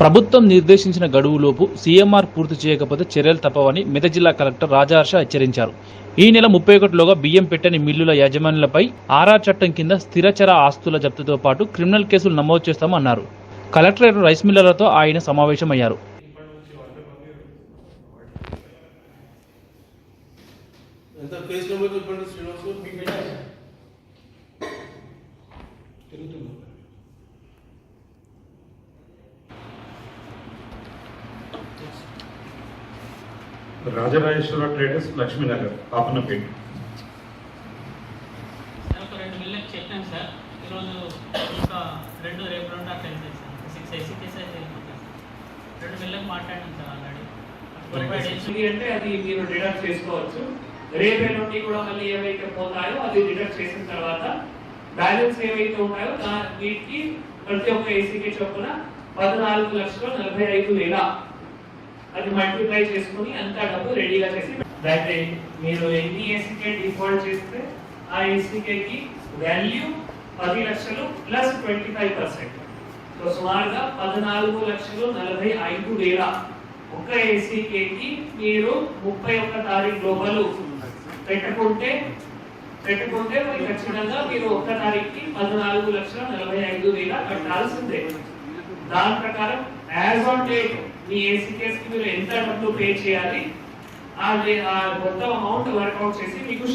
ప్రభుత్వం నిర్దేశించిన గడువులోపు సీఎంఆర్ పూర్తి చేయకపోతే చర్యలు తప్పవని మెదక్ జిల్లా కలెక్టర్ రాజహర్ష హెచ్చరించారు. ఈ నెల ముప్పై ఒకటిలోగా బియ్యం పెట్టని మిల్లుల యాజమాన్యులపై ఆర్ఆర్ చట్టం కింద స్థిరచర ఆస్తుల జప్తుతో పాటు క్రిమినల్ కేసులు నమోదు చేస్తామన్నారు. కలెక్టరేట్ రైస్ మిల్లర్లతో ఆయన సమావేశమయ్యారు. ఎంత రాజరాజేశ్వర ట్రేడర్స్ లక్ష్మీనగర్ పాపన్నపేట సార్ ఒక రెండు సార్. ఈరోజు ఇంకా రెండు రేపు రెండు అట్లా వెళ్తాయి సార్. సిక్స్ ఐసీ రెండు సార్ ఆల్రెడీ. అంటే అది మీరు డిడక్ట్ చేసుకోవచ్చు? రేపే నుండి కూడా మళ్ళీ ఏవైతే పోతాయో అది డిడక్ట్ చేసిన తర్వాత బ్యాలెన్స్ ఏవైతే ఉంటాయో వీటికి ప్రతి ఒక్క ఏసీకి చొప్పున పద్నాలుగు లక్షల నలభై ఐదు వేల అది మల్టిప్లై చేసుకుని అంతా డబ్బు రెడీగా చేసి దట్ మీరు ఎన్ని ఏసీకే డిఫాల్ట్ చేస్తే ఆ ఏసీకేకి వాల్యూ పది లక్షలు plus twenty five percent so సుమారుగా పద్నాలుగు లక్షలు నలభై ఐదు వేల ఒక్క ఏసీకేకి మీరు ముప్పై ఒక్క తారీఖు లోపల పెట్టుకుంటే పెట్టుకుంటే మరి ఖచ్చితంగా మీరు ఒక్క తారీఖుకి పద్నాలుగు లక్షల నలభై ఐదు వేల కట్టాల్సిందే. దాని ప్రకారం యాజ్ ఆన్ డేట్ మీ ఏసీ కేస్కి మీరు ఎంత డబ్బు పే చేయాలి ఆ ఆ మొత్తం అమౌంట్ వర్కౌట్ చేసి మీకు